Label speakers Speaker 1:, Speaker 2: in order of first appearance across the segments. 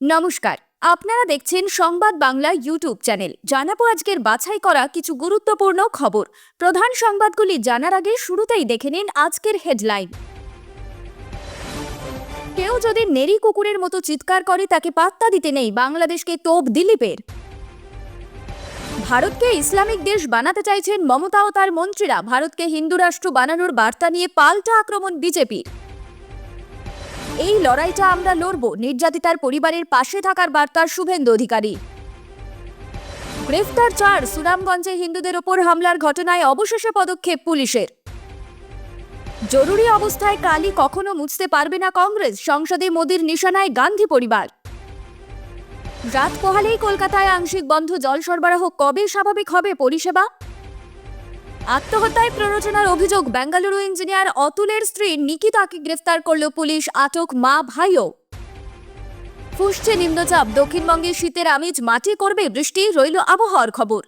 Speaker 1: নমস্কার। আপনারা দেখছেন সংবাদ বাংলা ইউটিউব চ্যানেল। জানাব আজকের বাছাই করা কিছু গুরুত্বপূর্ণ খবর। প্রধান সংবাদগুলি জানার আগে শুরুতেই দেখে নিন আজকের হেডলাইন। কেউ যদি নেরি কুকুরের মতো চিৎকার করে, তাকে পাত্তা দিতে নেই। বাংলাদেশকে তোপ দিলীপের ভারতকে ইসলামিক দেশ বানাতে চাইছেন মমতা ও তার মন্ত্রীরা। ভারতকে হিন্দু রাষ্ট্র বানানোর বার্তা নিয়ে পাল্টা আক্রমণ বিজেপির। এই লড়াইটা আমরা লড়ব। নির্যাতিতার পরিবারের পাশে থাকার বার্তা শুভেন্দু অধিকারী। গ্রেফতার চার সুনামগঞ্জে হিন্দুদের ওপর হামলার ঘটনায় অবশেষে পদক্ষেপ পুলিশের। জরুরি অবস্থায় কালি কখনো মুছতে পারবে না কংগ্রেস, সংসদে মোদির নিশানায় গান্ধী পরিবার। রাত পোহালেই কলকাতায় আংশিক বন্ধ, জল সরবরাহ কবে স্বাভাবিক হবে পরিষেবা? আত্মহত্যায় প্ররোচনার অভিযোগ বেঙ্গালুরু ইঞ্জিনিয়ার অতুলের স্ত্রী নিকিতাকে গ্রেফতার করল পুলিশ আটক মা ভাইও। ফুসছে নিম্নচাপ, দক্ষিণবঙ্গে শীতের আমেজ মাটি করবে, বৃষ্টি রইল আবহাওয়ার খবর।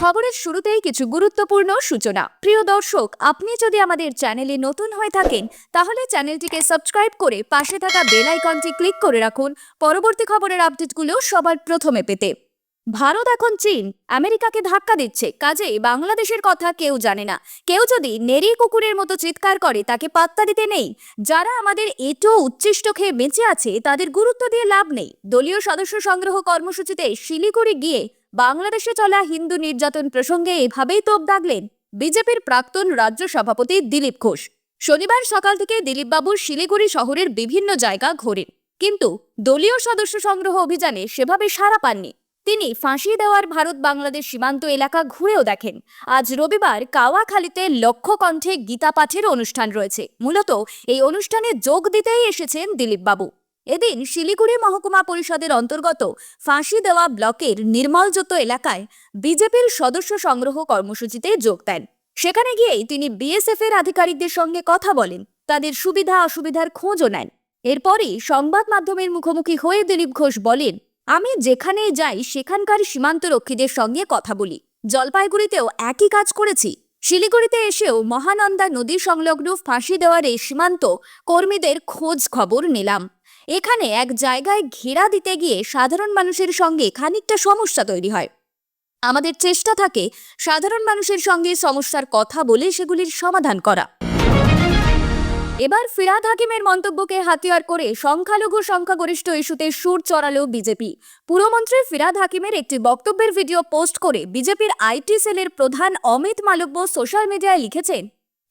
Speaker 1: খবরের শুরুতেই কিছু গুরুত্বপূর্ণ সূচনা। প্রিয় দর্শক, আপনি যদি আমাদের চ্যানেলে নতুন হয়ে থাকেন, তাহলে চ্যানেলটিকে সাবস্ক্রাইব করে পাশে থাকা বেল আইকনটি ক্লিক করে রাখুন। পরবর্তী খবরের আপডেটগুলো সবার প্রথমে পেতে। ভারত এখন চীন, আমেরিকাকে ধাক্কা দিচ্ছে। কাজেই বাংলাদেশের কথা কেউ জানে না। কেউ যদি নেরি কুকুরের মতো চিৎকার করে, তাকে পাত্তা দিতে নেই। যারা আমাদের এটো উচ্ছিষ্ট খেয়ে বেঁচে আছে, তাদের গুরুত্ব দিয়ে লাভ নেই। দলীয় সদস্য সংগ্রহ কর্মসূচিতে শিলিগুড়ি গিয়ে বাংলাদেশে চলা হিন্দু নির্যাতন প্রসঙ্গে এভাবেই তোপ দাগলেন বিজেপির প্রাক্তন রাজ্য সভাপতি দিলীপ ঘোষ। শনিবার সকাল থেকে দিলীপবাবু শিলিগুড়ি শহরের বিভিন্ন জায়গা ঘোরেন। কিন্তু দলীয় সদস্য সংগ্রহ অভিযানে সেভাবে সাড়া পাননি। তিনি ফাঁসি দেওয়ার ভারত বাংলাদেশ সীমান্ত এলাকা ঘুরেও দেখেন। আজ রবিবার কাওয়াখালীতে লক্ষ্য কণ্ঠে গীতা পাঠের অনুষ্ঠান রয়েছে। মূলত এই অনুষ্ঠানে যোগ দিতেই এসেছেন দিলীপবাবু। এদিন শিলিগুড়ি মহকুমা পরিষদের অন্তর্গত ফাঁসি দেওয়া ব্লকের নির্মলযত এলাকায় বিজেপির সদস্য সংগ্রহ কর্মসূচিতে যোগ দেন। সেখানে গিয়েই তিনি বিএসএফ এর আধিকারিকদের সঙ্গে কথা বলেন। তাদের সুবিধা অসুবিধার খোঁজও নেন। এরপরই সংবাদ মাধ্যমের মুখোমুখি হয়ে দিলীপ ঘোষ বলেন আমি যেখানে যাই, সেখানকার সীমান্তরক্ষীদের সঙ্গে কথা বলি। জলপাইগুড়িতেও একই কাজ করেছি। শিলিগুড়িতে এসেও মহানন্দা নদী সংলগ্ন ফাঁসি দেওয়ার এই সীমান্ত কর্মীদের খোঁজ খবর নিলাম। এখানে এক জায়গায় ঘেরা দিতে গিয়ে সাধারণ মানুষের সঙ্গে খানিকটা সমস্যা তৈরি হয়। আমাদের চেষ্টা থাকে সাধারণ মানুষের সঙ্গে সমস্যার কথা বলে সেগুলির সমাধান করা। এবার ফিরাদ হাকিমের মন্তব্যকে হাতিয়ার করে সংখ্যালঘু সংখ্যাগরিষ্ঠ ইস্যুতে সুর চড়ালো বিজেপি। পুরমন্ত্রী ফিরাদ হাকিমের একটি বক্তব্যের ভিডিও পোস্ট করে বিজেপির আইটি সেলের প্রধান অমিত মালব্য সোশ্যাল মিডিয়ায় লিখেছেন,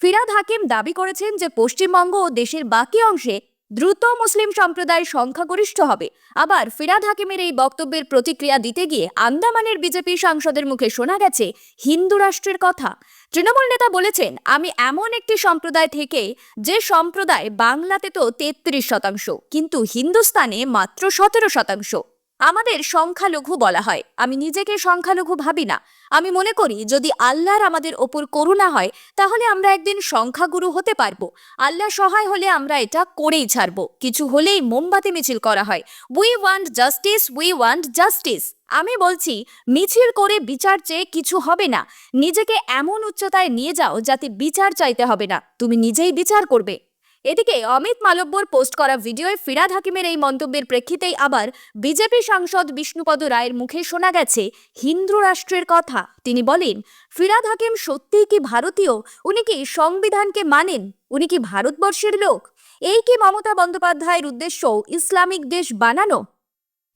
Speaker 1: ফিরাদ হাকিম দাবি করেছেন যে পশ্চিমবঙ্গ ও দেশের বাকি অংশে দ্রুত মুসলিম সম্প্রদায় সংখ্যাগরিষ্ঠ হবে। আবার ফিরাদ হাকিমের এই বক্তব্যের প্রতিক্রিয়া দিতে গিয়ে আন্দামানের বিজেপি সাংসদের মুখে শোনা গেছে হিন্দু রাষ্ট্রের কথা। তৃণমূল নেতা বলেছেন, আমি এমন একটি সম্প্রদায় থেকে যে সম্প্রদায় বাংলাতে তো তেত্রিশ শতাংশ, কিন্তু হিন্দুস্তানে মাত্র সতেরো শতাংশ। আমাদের সংখ্যালঘু বলা হয়। আমি নিজেকে সংখ্যালঘু ভাবি না। আমি মনে করি, যদি আল্লাহর আমাদের ওপর করুণা হয়, তাহলে আমরা একদিন সংখ্যাগুরু হতে পারব। আল্লাহ সহায় হলে আমরা এটা করেই ছাড়বো। কিছু হলেই মোমবাতি মিছিল করা হয়। We want justice we want justice আমি বলছি, মিছিল করে বিচার চেয়ে কিছু হবে না। নিজেকে এমন উচ্চতায় নিয়ে যাও যাতে বিচার চাইতে হবে না। তুমি নিজেই বিচার করবে। এদিকে অমিত মালব্যর পোস্ট করা ভিডিওয় ফিরাদ হাকিমের এই মন্তব্যের প্রেক্ষিতেই আবার বিজেপি সাংসদ বিষ্ণুপদ রায়ের মুখে শোনা গেছে হিন্দু রাষ্ট্রের কথা। তিনি বলেন, ফিরাদ হাকিম সত্যিই কি ভারতীয়? উনি কি সংবিধানকে মানেন? উনি কি ভারতবর্ষের লোক? এই কি মমতা বন্দ্যোপাধ্যায়ের উদ্দেশ্য ইসলামিক দেশ বানানো?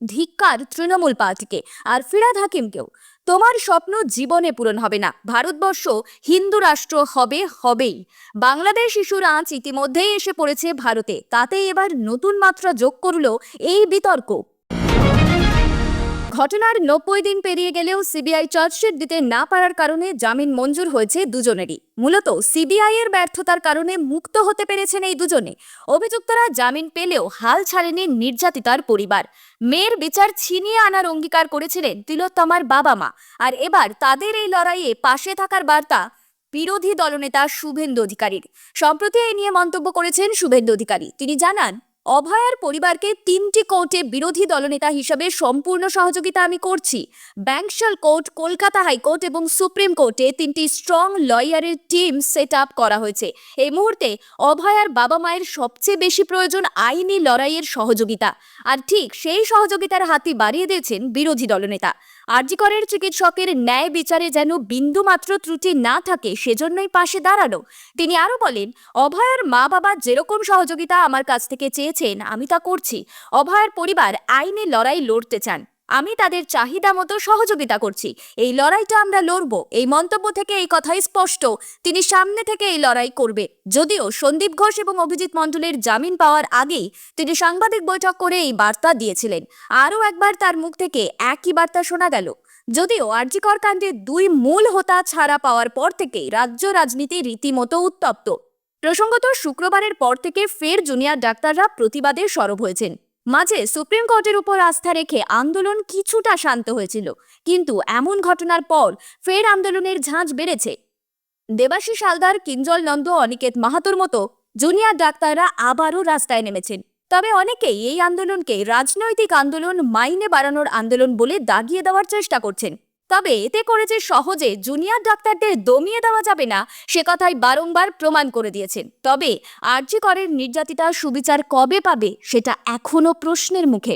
Speaker 1: ধিক্কার তৃণমূল পার্টিকে আর ফিরাদ হাকিমকেও। তোমার স্বপ্ন জীবনে পূরণ হবে না। ভারতবর্ষ হিন্দু রাষ্ট্র হবে, হবেই। বাংলাদেশ শিশুর আঁচ ইতিমধ্যেই এসে পড়েছে ভারতে। তাতে এবার নতুন মাত্রা যোগ করল এই বিতর্ক। ঘটনার নব্বই দিন পেরিয়ে গেলেও সিবিআই চার্জশিট দিতে না পারার কারণে জামিন মঞ্জুর হয়েছে দুজনেরই। মূলত সিবিআই এর ব্যর্থতার কারণে মুক্ত হতে পেরেছেন এই দুজনে। অভিযুক্তরা জামিন পেলেও হাল ছাড়েনি নির্যাতিতার পরিবার। মেয়ের বিচার ছিনিয়ে আনার অঙ্গীকার করেছিলেন তিলোত্তমার বাবা মা আর এবার তাদের এই লড়াইয়ে পাশে থাকার বার্তা বিরোধী দলনেতা শুভেন্দু অধিকারীর। সম্প্রতি এই নিয়ে মন্তব্য করেছেন শুভেন্দু অধিকারী। তিনি জানান অভয়ার পরিবারকে তিনটি কোর্টে বিরোধী দলনেতা হিসেবে সম্পূর্ণ সহযোগিতা আমি করছি। Bankshall court, Kolkata high court এবং সুপ্রিম কোর্টে তিনটি স্ট্রং লয়ারের টিম সেট আপ করা হয়েছে। এই মুহূর্তে অভয়ার বাবা মায়ের সবচেয়ে বেশি প্রয়োজন আইনি লড়াইয়ের সহযোগিতা। আর ঠিক সেই সহযোগিতার হাতি বাড়িয়ে দিয়েছেন বিরোধী দলনেতা। আরজিকরের চিকিৎসকের ন্যায় বিচারে যেন বিন্দুমাত্র ত্রুটি না থাকে, সেজন্যই পাশে দাঁড়ানো তিনি আরও বলেন, অভয়ার মা বাবা যেরকম সহযোগিতা আমার কাছ থেকে চেয়েছেন, আমি তা করছি। অভয়ার পরিবার আইনে লড়াই লড়তে চান। আমি তাদের চাহিদা মতো সহযোগিতা করছি। এই লড়াইটা আমরা লড়ব। এই মন্তব্য থেকে এই কথাই স্পষ্ট। তিনি সামনে থেকে এই লড়াই করবে। যদিও সন্দীপ ঘোষ এবং অভিজিৎ মণ্ডলের জামিন পাওয়ার আগেই তিনি সাংবাদিক বৈঠক করে এই বার্তা দিয়েছিলেন। আরও একবার তার মুখ থেকে একই বার্তা শোনা গেল। যদিও আরজিকর কাণ্ডে দুই মূল হোতা ছাড়া পাওয়ার পর থেকেই রাজ্য রাজনীতি রীতিমতো উত্তপ্ত। প্রসঙ্গত শুক্রবারের পর থেকে ফের জুনিয়র ডাক্তাররা প্রতিবাদে সরব হয়েছেন। মাঝে সুপ্রিম কোর্টের উপর আস্থা রেখে আন্দোলন কিছুটা শান্ত হয়েছিল, কিন্তু এমন ঘটনার পর ফের আন্দোলনের ঝাঁজ বেড়েছে। দেবাশিস হালদার, কিঞ্জল নন্দ, অনিকেত মাহাতোর মতো জুনিয়র ডাক্তাররা আবারও রাস্তায় নেমেছেন। তবে অনেকেই এই আন্দোলনকে রাজনৈতিক আন্দোলন, মাইনে বাড়ানোর আন্দোলন বলে দাগিয়ে দেওয়ার চেষ্টা করছেন। তবে এতে করে যে সহজে জুনিয়র ডাক্তারদের দমিয়ে দেওয়া যাবে না, সে কথাই বারংবার প্রমাণ করে দিয়েছেন। তবে আরজি করের নির্যাতিতা, সুবিচার কবে পাবে, সেটা এখনও প্রশ্নের মুখে।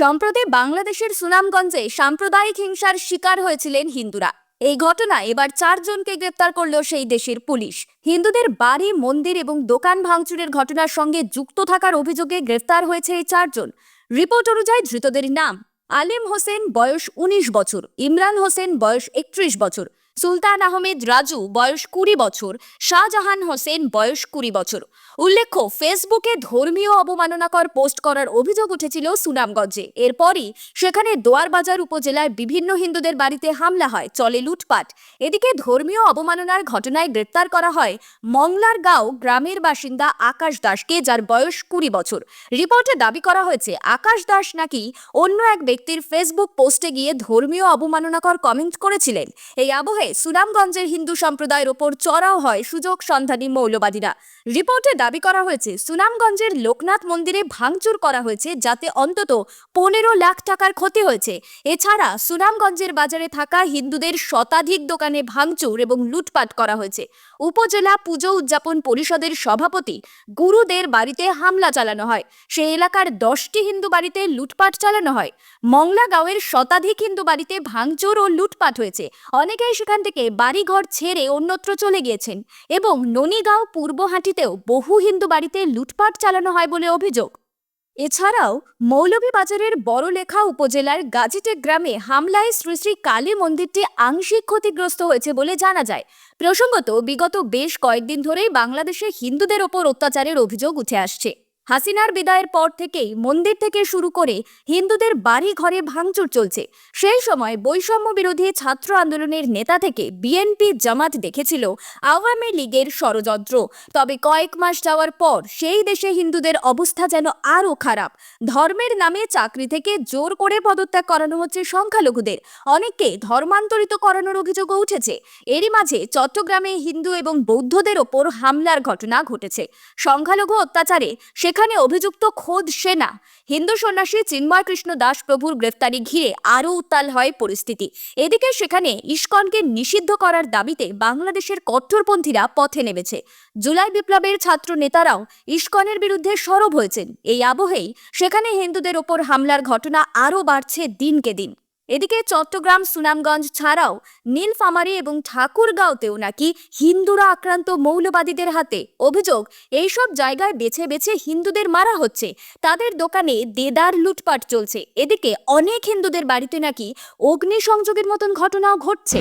Speaker 1: সম্প্রতি বাংলাদেশের সুনামগঞ্জে সাম্প্রদায়িক হিংসার শিকার হয়েছিলেন হিন্দুরা। এই ঘটনায় এবার চারজনকে গ্রেপ্তার করল সেই দেশের পুলিশ। হিন্দুদের বাড়ি, মন্দির এবং দোকান ভাঙচুরের ঘটনার সঙ্গে যুক্ত থাকার অভিযোগে গ্রেফতার হয়েছে এই চারজন। রিপোর্ট অনুযায়ী ধৃতদের নাম আলিম হোসেন বয়স ১৯ বছর, ইমরান হোসেন বয়স একত্রিশ বছর, সুলতান আহমেদ রাজু বয়স কুড়ি বছর, শাহজাহান হোসেন বয়স কুড়ি বছর। উল্লেখ্য, ফেসবুকে ধর্মীয় অবমাননাকর পোস্ট করার অভিযোগ উঠেছিল সুনামগঞ্জে। এরপরই সেখানে দোয়ারবাজার উপজেলায় বিভিন্ন হিন্দুদের বাড়িতে হামলা হয়, চলে লুটপাট। এদিকে ধর্মীয় অবমাননার ঘটনায় গ্রেপ্তার করা হয় মংলার গাঁও গ্রামের বাসিন্দা আকাশ দাসকে, যার বয়স কুড়ি বছর। রিপোর্টে দাবি করা হয়েছে, আকাশ দাস নাকি অন্য এক ব্যক্তির ফেসবুক পোস্টে গিয়ে ধর্মীয় অবমাননাকর কমেন্ট করেছিলেন। এই আবহে সুনামগঞ্জের হিন্দু সম্প্রদায়ের ওপর চড়াও হয় সুযোগ সন্ধানী মৌলবাদীরা। রিপোর্টে দাবি করা হয়েছে, সুনামগঞ্জের লোকনাথ মন্দিরে ভাঙচুর করা হয়েছে, যাতে অন্তত পনেরো লাখ টাকার ক্ষতি হয়েছে। এছাড়া সুনামগঞ্জের বাজারে থাকা হিন্দুদের শতাধিক দোকানে ভাঙচুর এবং লুটপাট করা হয়েছে। উপজেলা পুজো উদযাপন পরিষদের সভাপতি গুরুদের বাড়িতে হামলা চালানো হয়। সেই এলাকার দশটি হিন্দু বাড়িতে লুটপাট চালানো হয়। মংলা গাঁওয়ের শতাধিক হিন্দু বাড়িতে ভাঙচুর ও লুটপাট হয়েছে। অনেকেই সেখান থেকে বাড়িঘর ছেড়ে অন্যত্র চলে গিয়েছেন এবং ননীগাঁও পূর্বহাটিতেও বহু হিন্দু বাড়িতে লুটপাট চালানো হয় বলে অভিযোগ। এছাড়াও মৌলভীবাজারের বড়লেখা উপজেলার গাজিটেক গ্রামে হামলায় শ্রী শ্রী কালী মন্দিরটি আংশিক ক্ষতিগ্রস্ত হয়েছে বলে জানা যায়। প্রসঙ্গত, বিগত বেশ কয়েকদিন ধরেই বাংলাদেশে হিন্দুদের ওপর অত্যাচারের অভিযোগ উঠে আসছে। হাসিনার বিদায়ের পর থেকেই মন্দির থেকে শুরু করে হিন্দুদের বাড়ি ঘরে ভাঙচুর চলছে। সেই সময় বৈষম্য বিরোধী ছাত্র আন্দোলনের নেতা থেকে বিএনপি জামাত দেখেছিল আওয়ামী লীগের ষড়যন্ত্র। তবে কয়েক মাস যাওয়ার পর সেই দেশে হিন্দুদের অবস্থা যেন আরও খারাপ। ধর্মের নামে চাকরি থেকে জোর করে পদত্যাগ করানো হচ্ছে সংখ্যালঘুদের। অনেককে ধর্মান্তরিত করানোর অভিযোগও উঠেছে। এরই মাঝে চট্টগ্রামে হিন্দু এবং বৌদ্ধদের ওপর হামলার ঘটনা ঘটেছে। সংখ্যালঘু অত্যাচারে সেখানে অভিযুক্ত খোদ সেনা। হিন্দু সন্ন্যাসী চিন্ময় কৃষ্ণ দাস প্রভুর গ্রেফতারি ঘিরে আরও উত্তাল হয় পরিস্থিতি। এদিকে সেখানে ইস্কনকে নিষিদ্ধ করার দাবিতে বাংলাদেশের কট্টরপন্থীরা পথে নেমেছে। জুলাই বিপ্লবের ছাত্র নেতারাও ইস্কনের বিরুদ্ধে সরব হয়েছেন। এই আবহেই সেখানে হিন্দুদের ওপর হামলার ঘটনা আরও বাড়ছে দিনকে দিন। এদিকে চট্টগ্রাম, সুনামগঞ্জ ছাড়াও নীলফামারী এবং ঠাকুরগাঁওতেও নাকি হিন্দুরা আক্রান্ত মৌলবাদীদের হাতে অভিযোগ, এইসব জায়গায় বেছে বেছে হিন্দুদের মারা হচ্ছে। তাদের দোকানে দেদার লুটপাট চলছে। এদিকে অনেক হিন্দুদের বাড়িতে নাকি অগ্নিসংযোগের মতন ঘটনাও ঘটছে।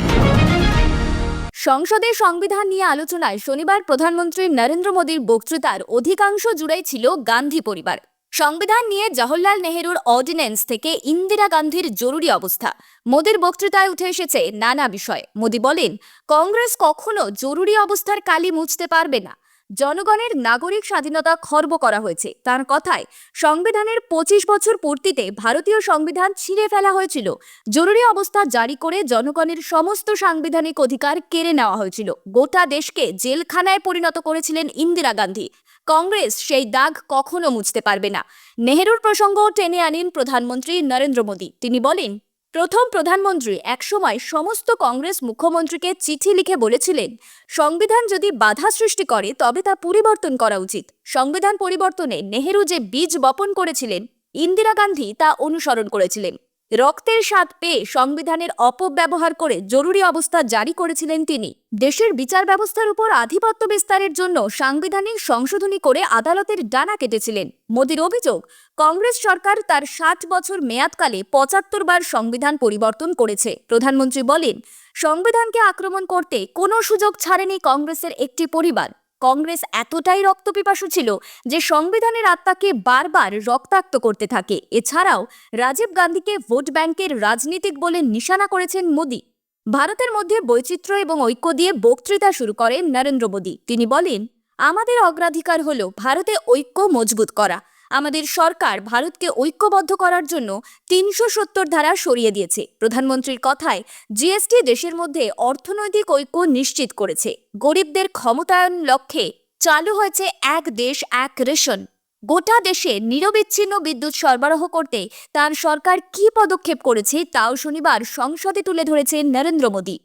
Speaker 1: সংসদে সংবিধান নিয়ে আলোচনায় শনিবার প্রধানমন্ত্রী নরেন্দ্র মোদীর বক্তৃতার অধিকাংশ জুড়েই ছিল গান্ধী পরিবার। সংবিধান নিয়ে জওহরলাল নেহেরুর অর্ডিন্যান্স থেকে ইন্দিরা গান্ধীর জরুরি অবস্থা। মোদীর বক্তৃতায় উঠে এসেছে নানা বিষয়। মোদী বলেন, কংগ্রেস কখনো জরুরি অবস্থার কালি মুছতে পারবে না। জনগণের নাগরিক স্বাধীনতা খর্ব করা হয়েছে। তার কথায়, সংবিধানের পঁচিশ বছর পূর্তিতে ভারতীয় সংবিধান ছিঁড়ে ফেলা হয়েছিল। জরুরি অবস্থা জারি করে জনগণের সমস্ত সাংবিধানিক অধিকার কেড়ে নেওয়া হয়েছিল। গোটা দেশকে জেলখানায় পরিণত করেছিলেন ইন্দিরা গান্ধী। কংগ্রেস সেই দাগ কখনো মুছতে পারবে না। নেহেরুর প্রসঙ্গ টেনে আনেন প্রধানমন্ত্রী নরেন্দ্র মোদী। তিনি বলেন, প্রথম প্রধানমন্ত্রী একসময় সমস্ত কংগ্রেস মুখ্যমন্ত্রীকে চিঠি লিখে বলেছিলেন, সংবিধান যদি বাধা সৃষ্টি করে, তবে তা পরিবর্তন করা উচিত। সংবিধান পরিবর্তনে নেহেরু যে বীজ বপন করেছিলেন, ইন্দিরা গান্ধী তা অনুসরণ করেছিলেন। রক্তের স্বাদ পেয়ে সংবিধানের অপব্যবহার করে জরুরি অবস্থা জারি করেছিলেন তিনি। দেশের বিচার ব্যবস্থার উপর আধিপত্য বিস্তারের জন্য সাংবিধানিক সংশোধনী করে আদালতের ডানা কেটেছিলেন। মোদীর অভিযোগ, কংগ্রেস সরকার তার ষাট বছর মেয়াদকালে পঁচাত্তর বার সংবিধান পরিবর্তন করেছে। প্রধানমন্ত্রী বলেন, সংবিধানকে আক্রমণ করতে কোনো সুযোগ ছাড়েনি কংগ্রেসের একটি পরিবার। কংগ্রেস এতটাই রক্তপিপাসু ছিল যে সংবিধানের আত্মাকে বারবার রক্তাক্ত করতে থাকে। এছাড়াও রাজীব গান্ধীকে ভোট ব্যাংকের রাজনীতিক বলে নিশানা করেছেন মোদী। ভারতের মধ্যে বৈচিত্র্য এবং ঐক্য দিয়ে বক্তৃতা শুরু করেন নরেন্দ্র মোদী। তিনি বলেন, আমাদের অগ্রাধিকার হল ভারতে ঐক্য মজবুত করা। আমাদের সরকার ভারতকে ঐক্যবদ্ধ করার জন্য তিনশো সত্তর ধারা সরিয়ে দিয়েছে। প্রধানমন্ত্রীর কথায় জিএসটি দেশের মধ্যে অর্থনৈতিক ঐক্য নিশ্চিত করেছে। গরিবদের ক্ষমতায়ন লক্ষ্যে চালু হয়েছে এক দেশ, এক রেশন। গোটা দেশে নিরবিচ্ছিন্ন বিদ্যুৎ সরবরাহ করতে তার সরকার কী পদক্ষেপ করেছে তাও শনিবার সংসদে তুলে ধরেছেন নরেন্দ্র মোদী।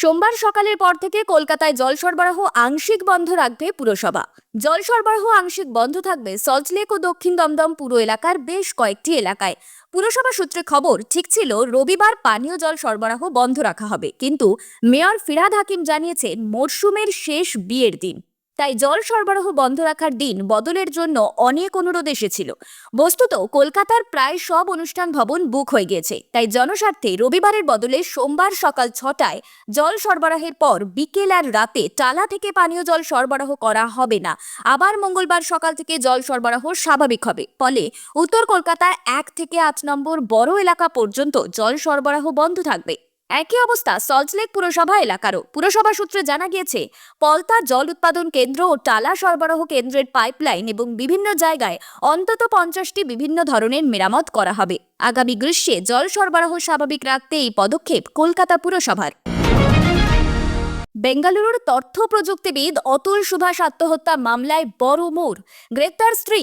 Speaker 1: সোমবার সকালের পর থেকে কলকাতায় জল সরবরাহ আংশিক বন্ধ রাখবে পুরসভা। জল সরবরাহ আংশিক বন্ধ থাকবে সল্টলেক ও দক্ষিণ দমদম পুর এলাকার বেশ কয়েকটি এলাকায়। পুরসভা সূত্রে খবর, ঠিক ছিল রবিবার পানীয় জল সরবরাহ বন্ধ রাখা হবে। কিন্তু মেয়র ফিরাদ হাকিম জানিয়েছেন, মরশুমের শেষ বিয়ের দিন। তাই জল সরবরাহ বন্ধ রাখার দিন বদলের জন্য অনেক অনুরোধ এসেছিল। বস্তুত কলকাতার প্রায় সব অনুষ্ঠান ভবন বুক হয়ে গিয়েছে, তাই জনস্বার্থে রবিবারের বদলে সোমবার সকাল ছটায় জল সরবরাহের পর বিকেল আর রাতে টালা থেকে পানীয় জল সরবরাহ করা হবে না। আবার মঙ্গলবার সকাল থেকে জল সরবরাহ স্বাভাবিক হবে। ফলে উত্তর কলকাতায় এক থেকে আট নম্বর বড় এলাকা পর্যন্ত জল সরবরাহ বন্ধ থাকবে। একই অবস্থা সল্টলেক পুরসভা এলাকারও। পুরসভা সূত্রে জানা গিয়েছে, পলতা জল উৎপাদন কেন্দ্র ও টালা সরবরাহ কেন্দ্রের পাইপলাইন এবং বিভিন্ন জায়গায় অন্তত পঞ্চাশটি বিভিন্ন ধরনের মেরামত করা হবে। আগামী গ্রীষ্মে জল সরবরাহ স্বাভাবিক রাখতে এই পদক্ষেপ কলকাতা পুরসভার। বেঙ্গালুরুর তথ্য প্রযুক্তিবিদ অতুল সুভাষ আত্মহত্যা মামলায় বড় মোড়। গ্রেপ্তার স্ত্রী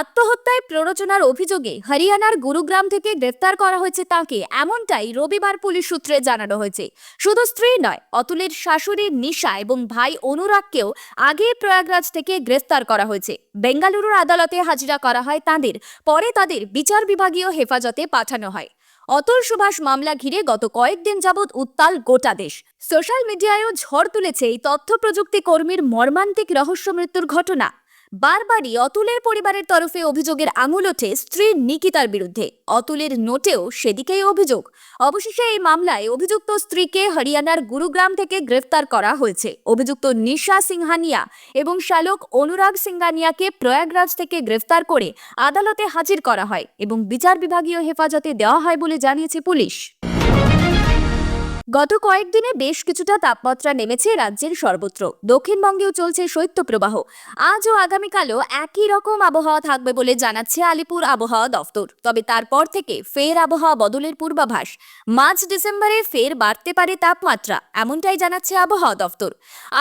Speaker 1: আত্মহত্যায় প্ররোচনার অভিযোগে হরিয়ানার গুরুগ্রাম থেকে গ্রেফতার করা হয়েছে তাকে। এমনটাই রবিবার পুলিশ সূত্রে জানানো হয়েছে। শুধু স্ত্রী নয়, অতুলের শাশুড়ি নিশা এবং ভাই অনুরাগকেও আগে প্রয়াগরাজ থেকে গ্রেফতার করা হয়েছে। বেঙ্গালুরুর আদালতে হাজিরা করা হয় তাঁদের। পরে তাদের বিচার বিভাগীয় হেফাজতে পাঠানো হয়। অতুল সুভাষ মামলা ঘিরে গত কয়েকদিন যাবৎ উত্তাল গোটা দেশ। সোশ্যাল মিডিয়ায়ও ঝড় তুলেছে এই তথ্য প্রযুক্তি কর্মীর মর্মান্তিক রহস্য মৃত্যুর ঘটনা। বারবারই অতুলের পরিবারের তরফে অভিযোগের আঙুল ওঠে স্ত্রী নিকিতার বিরুদ্ধে। অতুলের নোটেও সেদিকেই অভিযোগ। অবশেষে এই মামলায় অভিযুক্ত স্ত্রীকে হরিয়ানার গুরুগ্রাম থেকে গ্রেফতার করা হয়েছে। অভিযুক্ত নিশা সিংহানিয়া এবং শালক অনুরাগ সিংহানিয়াকে প্রয়াগরাজ থেকে গ্রেফতার করে আদালতে হাজির করা হয় এবং বিচার বিভাগীয় হেফাজতে দেওয়া হয় বলে জানিয়েছে পুলিশ। গত কয়েকদিনে বেশ কিছুটা তাপমাত্রা নেমেছে রাজ্যের সর্বত্র। দক্ষিণবঙ্গেও চলছে শৈত্যপ্রবাহ। আজ ও আগামীকালও একই রকম আবহাওয়া থাকবে বলে জানাচ্ছে আলিপুর আবহাওয়া দফতর। তবে তারপর থেকে ফের আবহাওয়া বদলের পূর্বাভাস। মার্চ ডিসেম্বরে ফের বাড়তে পারে তাপমাত্রা, এমনটাই জানাচ্ছে আবহাওয়া দফতর।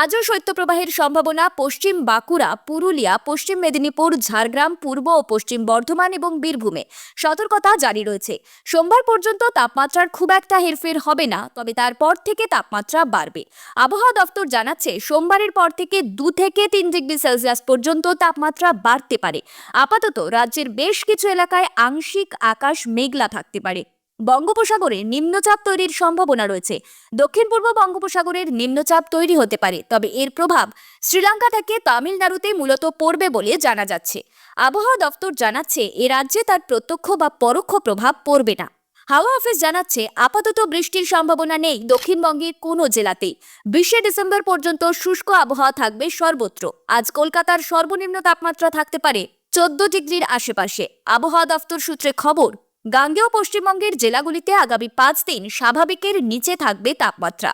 Speaker 1: আজও শৈত্যপ্রবাহের সম্ভাবনা পশ্চিম বাঁকুড়া, পুরুলিয়া, পশ্চিম মেদিনীপুর, ঝাড়গ্রাম, পূর্ব ও পশ্চিম বর্ধমান এবং বীরভূমে। সতর্কতা জারি রয়েছে। সোমবার পর্যন্ত তাপমাত্রার খুব একটা হেরফের হবে না, তবে তারপর থেকে তাপমাত্রা বাড়বে। আবহাওয়া দফতর জানাচ্ছে, সোমবারের পর থেকে দু থেকে তিন ডিগ্রি সেলসিয়াস পর্যন্ত তাপমাত্রা বাড়তে পারে। আপাতত রাজ্যের বেশ কিছু এলাকায় আংশিক আকাশ মেঘলা থাকতে পারে। বঙ্গোপসাগরে নিম্নচাপ তৈরির সম্ভাবনা রয়েছে। দক্ষিণ পূর্ব বঙ্গোপসাগরের নিম্নচাপ তৈরি হতে পারে, তবে এর প্রভাব শ্রীলঙ্কা থেকে তামিলনাড়ুতে মূলত পড়বে বলে জানা যাচ্ছে। আবহাওয়া দফতর জানাচ্ছে, এ রাজ্যে তার প্রত্যক্ষ বা পরোক্ষ প্রভাব পড়বে না। হাওয়া অফিস জানাচ্ছে আপাতত বৃষ্টির সম্ভাবনা নেই দক্ষিণবঙ্গের কোনো জেলাতে। বিশে ডিসেম্বর পর্যন্ত শুষ্ক আবহাওয়া থাকবে সর্বত্র। আজ কলকাতার সর্বনিম্ন তাপমাত্রা থাকতে পারে চোদ্দ ডিগ্রির আশেপাশে। আবহাওয়া দফতর সূত্রে খবর, গাঙ্গেয় পশ্চিমবঙ্গের জেলাগুলিতে আগামী পাঁচ দিন স্বাভাবিকের নিচে থাকবে তাপমাত্রা।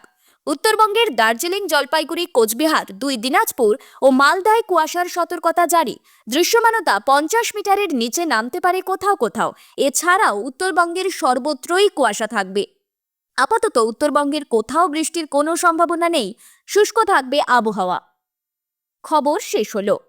Speaker 1: উত্তরবঙ্গের দার্জিলিং, জলপাইগুড়ি, কোচবিহার দুই দিনাজপুর ও মালদায় কুয়াশার সতর্কতা জারি। দৃশ্যমানতা পঞ্চাশ মিটারের নিচে নামতে পারে কোথাও কোথাও। এছাড়াও উত্তরবঙ্গের সর্বত্রই কুয়াশা থাকবে। আপাতত উত্তরবঙ্গের কোথাও বৃষ্টির কোনো সম্ভাবনা নেই। শুষ্ক থাকবে আবহাওয়া। খবর শেষ হলো।